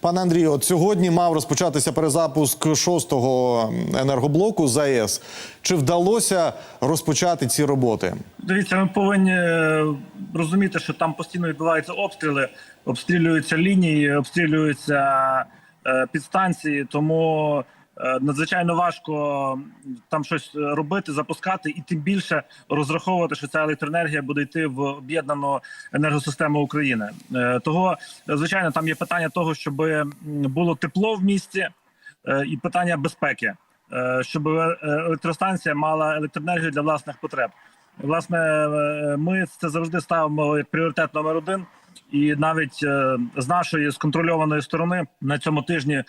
Пане Андрію, от сьогодні мав розпочатися перезапуск шостого енергоблоку ЗАЕС. Чи вдалося розпочати ці роботи? Дивіться, ми повинні е, розуміти, що там постійно відбуваються обстріли, обстрілюються лінії, обстрілюються е, підстанції, тому надзвичайно важко там щось робити, запускати, і тим більше розраховувати, що ця електроенергія буде йти в об'єднану енергосистему України. Е, Того, звичайно, там є питання того, щоб було тепло в місті, е, і питання безпеки, е, щоб е, електростанція мала електроенергію для власних потреб. Власне, е, ми це завжди ставимо як пріоритет номер один. І навіть е, з нашої сконтрольованої сторони на цьому тижні е,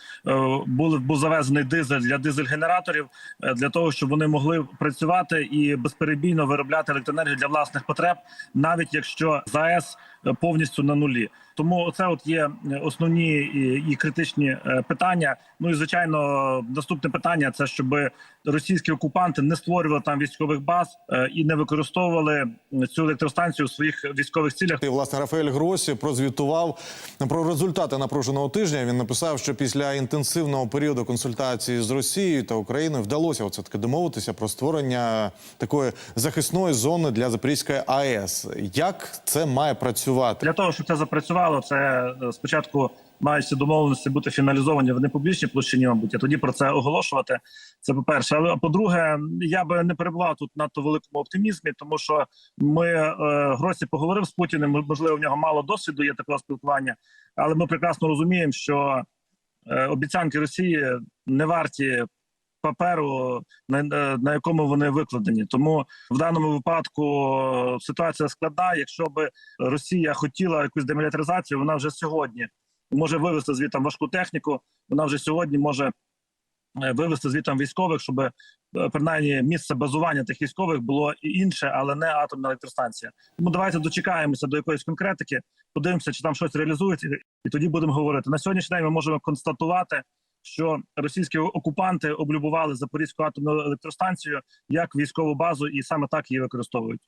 був, був завезений дизель для дизель-генераторів е, для того, щоб вони могли працювати і безперебійно виробляти електроенергію для власних потреб, навіть якщо ЗАЕС повністю на нулі. Тому це от є основні і, критичні питання. Ну і звичайно, наступне питання це щоб російські окупанти не створювали там військових баз і не використовували цю електростанцію у своїх військових цілях. І, власне, Рафаель Гросі прозвітував про результати напруженого тижня. Він написав, що після інтенсивного періоду консультації з Росією та Україною вдалося оце таки домовитися про створення такої захисної зони для Запорізької АЕС. Як це має працювати? Для того щоб це запрацювало, це е, спочатку мають ці домовленості бути фіналізовані в непублічній площині, мабуть, а тоді про це оголошувати. Це по перше. Але по-друге, я би не перебував тут надто великому оптимізмі, тому що ми е, Гросі поговорив з Путіним. Можливо, в нього мало досвіду є такого спілкування, але ми прекрасно розуміємо, що е, обіцянки Росії не варті. Паперу на, на якому вони викладені, тому в даному випадку е, ситуація складна. Якщо би Росія хотіла якусь демілітаризацію, вона вже сьогодні може вивести звітом важку техніку. Вона вже сьогодні може е, вивести звітом військових, щоб е, принаймні місце базування тих військових було і інше, але не атомна електростанція. Тому давайте дочекаємося до якоїсь конкретики, подивимося, чи там щось реалізується, і тоді будемо говорити. На сьогоднішній день ми можемо констатувати. Що російські окупанти облюбували Запорізьку атомну електростанцію як військову базу, і саме так її використовують.